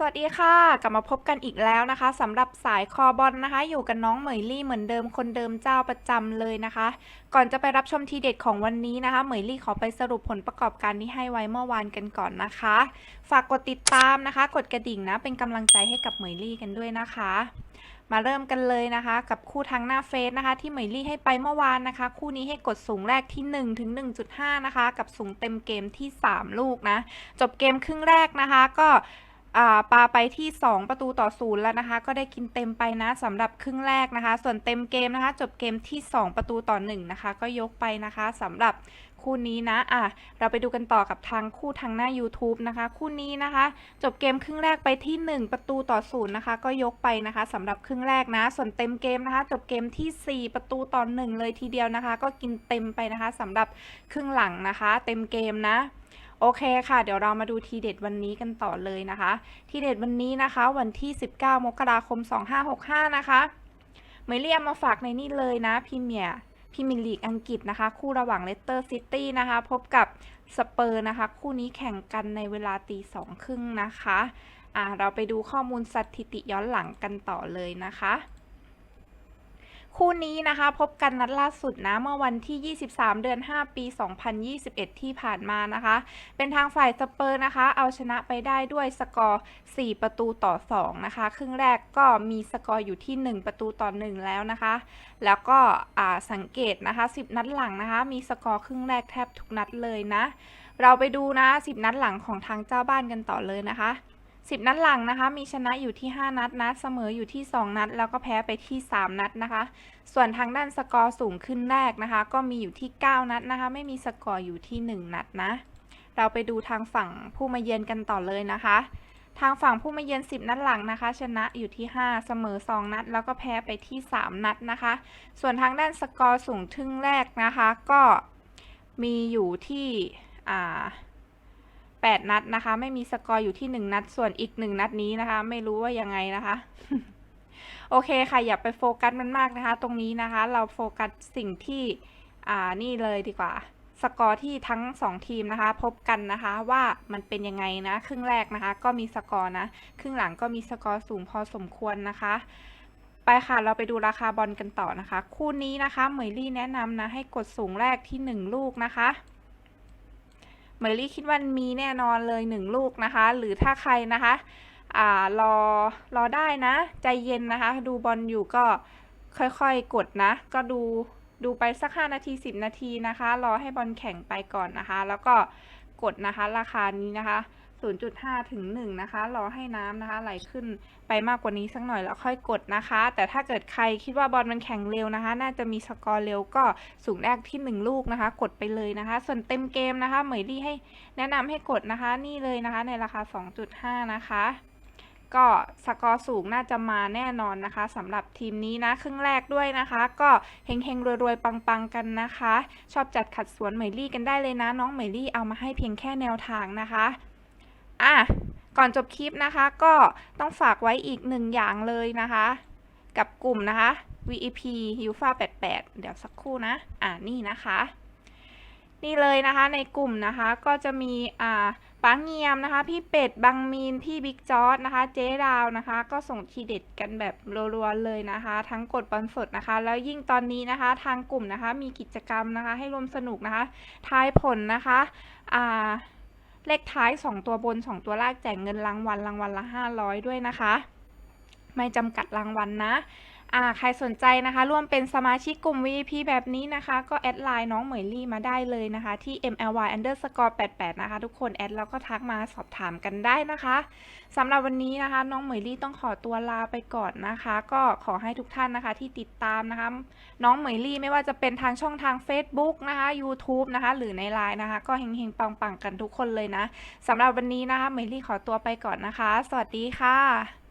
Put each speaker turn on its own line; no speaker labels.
สวัสดีค่ะ กลับมาพบกันอีกแล้วนะคะสำหรับสายคอบอลนะคะ อยู่กับน้องเหมยลี่เหมือนเดิมคนเดิมเจ้าประจำเลยนะคะ ก่อนจะไปรับชมทีเด็ดของวันนี้นะคะ เหมยลี่ขอไปสรุปผลประกอบการที่ให้ไว้เมื่อวานกันก่อนนะคะ ฝากกดติดตามนะคะ กดกระดิ่งนะ เป็นกำลังใจให้กับเหมยลี่กันด้วยนะคะ มาเริ่มกันเลยนะคะ กับคู่ทางหน้าเฟซนะคะ ที่เหมยลี่ให้ไปเมื่อวานนะคะ คู่นี้ให้กดสูงแรกที่1ถึง1.5 นะคะ กับสูงเต็มเกมที่ 3 ลูกนะ จบเกมครึ่งแรกนะคะก็ ปาไปที่ 2 ประตูต่อศูนย์แล้วนะคะ ก็ได้กินเต็มไปนะสำหรับครึ่งแรกนะคะ ส่วนเต็มเกมนะคะ จบเกมที่ 2 ประตูต่อ1นะคะ ก็ยกไปนะคะสำหรับคู่นี้นะ อะ เราไปดูกันต่อกับทางคู่ทางหน้า YouTube นะคะ คู่นี้นะคะ จบเกมครึ่งแรกไปที่ 1 ประตูต่อศูนย์นะคะ ก็ยกไปนะคะสำหรับครึ่งแรกนะ ส่วนเต็มเกมนะคะ จบเกมทีสี่4 ประตูต่อ1เลยทีเดียวนะคะ ก็กินเต็มไปนะคะสำหรับครึ่งหลังนะคะ เต็มเกมนะ โอเคค่ะ เดี๋ยวเรามาดูทีเด็ดวันนี้กันต่อเลยนะคะ ทีเด็ดวันนี้นะคะ วันที่ 19 มกราคม 2565 นะคะเมยเรียมมาฝากในนี่เลยนะพรีเมียพรีมียร์ลีกอังกฤษนะคะ คู่ระหว่างเลสเตอร์ซิตี้นะคะ พบกับสเปอร์นะคะ คู่นี้แข่งกันในเวลาตีสองครึ่งนะคะอ่าเราไปดูข้อมูลสถิติย้อนหลังกันต่อเลยนะคะ คู่นี้นะคะ พบกันนัดล่าสุดนะเมื่อวันที่ 23 เดือน 5 ปี 2021 ที่ผ่านมานะคะ เป็นทางฝ่ายสเปอร์นะคะ เอาชนะไปได้ด้วยสกอร์ 4 ประตูต่อ 2 นะคะ ครึ่งแรกก็มีสกอร์อยู่ที่ 1 ประตูต่อ 1 แล้วนะคะ แล้วก็อ่าสังเกตนะคะ 10 นัดหลังนะคะ มีสกอร์ครึ่งแรกแทบทุกนัดเลยนะ เราไปดูนะ 10 นัดหลังของทางเจ้าบ้านกันต่อเลยนะคะ 10 นัดหลังนะคะ มีชนะอยู่ที่ 5 นัดนะเสมออยู่ที่ 2 นัด แล้วก็แพ้ไปที่ 3 นัดนะคะ ส่วนทางด้านสกอร์สูงขึ้นแรกนะคะ ก็มีอยู่ที่ 9 นัดนะคะ ไม่มีสกอร์อยู่ที่ 1 นัดนะ เราไปดูทางฝั่งผู้มาเยือนกันต่อเลยนะคะ ทางฝั่งผู้มาเยือน 10 นัดหลังนะคะ ชนะอยู่ที่ 5 เสมอ 2 นัด แล้วก็แพ้ไปที่ 3 นัดนะคะ ส่วนทางด้านสกอร์สูงทึ่งแรกนะคะ ก็มีอยู่ที่อ่า 8 นัดนะคะ ไม่มีสกอร์อยู่ที่ 1 นัด ส่วนอีก 1 นัดนี้นะคะ ไม่รู้ว่ายังไงนะคะ โอเคค่ะอย่าไปโฟกัสมันมากนะคะ ตรงนี้นะคะ เราโฟกัสสิ่งที่อ่านี่เลยดีกว่า สกอร์ที่ทั้ง 2 ทีมนะคะ พบกันนะคะว่ามันเป็นยังไงนะ ครึ่งแรกนะคะ ก็มีสกอร์นะ ครึ่งหลังก็มีสกอร์สูงพอสมควรนะคะไปค่ะ เราไปดูราคาบอลกันต่อนะคะ คู่นี้นะคะ เหมยลี่แนะนำนะ ให้กดสูงแรกที่ 1 ลูกนะคะ เหมยลี่คิดว่ามีแน่นอนเลยหนึ่งลูกนะคะ หรือถ้าใครนะคะอ่ารอรอได้นะ ใจเย็นนะคะ ดูบอลอยู่ก็ค่อยๆกดนะ ก็ดูดูไปสัก 5 นาที 10 นาทีนะคะ รอให้บอลแข่งไปก่อนนะคะ แล้วก็กดนะคะ ราคานี้นะคะ 0.5 ถึง 1 นะคะ รอให้น้ำนะคะ ไหลขึ้นไปมากกว่านี้สักหน่อยแล้วค่อยกดนะคะ แต่ถ้าเกิดใครคิดว่าบอลมันแข่งเร็วนะคะ น่าจะมีสกอร์เร็วก็สูงแรกที่ 1 ลูกนะคะ กดไปเลยนะคะ ส่วนเต็มเกมนะคะเหมยลี่ให้แนะนำให้กดนะคะนี่เลยนะคะ ในราคา 2.5 นะคะก็สกอร์สูงน่าจะมาแน่นอนนะคะสำหรับทีมนี้นะ ครึ่งแรกด้วยนะคะ ก็เฮงๆ รวยๆ ปังๆ กันนะคะ ชอบจัดขัดสวนเหมยลี่กันได้เลยนะ น้องเหมยลี่เอามาให้เพียงแค่แนวทางนะคะ อะก่อนจบคลิปนะคะ ก็ต้องฝากไว้อีกหนึ่งอย่างเลยนะคะ กับกลุ่มนะคะ VEP UFA 88 เดี๋ยวสักครู่นะ อ่านี่นะคะ นี่เลยนะคะในกลุ่มนะคะก็จะมีอ่าปังเงียมนะคะ พี่เป็ดบังมีน พี่บิ๊กจอร์ดนะคะ เจ๊ดาวนะคะ ก็ส่งทีเด็ดกันแบบรัวๆเลยนะคะ ทั้งกดบอลสดนะคะ แล้วยิ่งตอนนี้นะคะ ทางกลุ่มนะคะมีกิจกรรมนะคะ ให้ร่วมสนุกนะคะ ทายผลนะคะ อ่า เลขท้าย 2 ตัวบน 2 ตัวล่างแจกเงินรางวัลรางวัลละ 500 ด้วยนะคะ ไม่จำกัดรางวัลนะ อ่าใครสนใจนะคะร่วมเป็นสมาชิกกลุ่ม VIP แบบนี้นะคะ ก็แอดไลน์น้องเหมยลี่มาได้เลยนะคะ ที่ mly underscore 88 นะคะ ทุกคนแอดแล้วก็ทักมาสอบถามกันได้นะคะสำหรับวันนี้นะคะ น้องเหมยลี่ต้องขอตัวลาไปก่อนนะคะ ก็ขอให้ทุกท่านนะคะที่ติดตามนะคะ น้องเหมยลี่ไม่ว่าจะเป็นทางช่องทาง Facebook นะคะ YouTube นะคะ หรือในไลน์นะคะ ก็เฮงๆปังๆกันทุกคนเลยนะสำหรับวันนี้นะคะเหมยลี่ขอตัวไปก่อนนะคะ สวัสดีค่ะ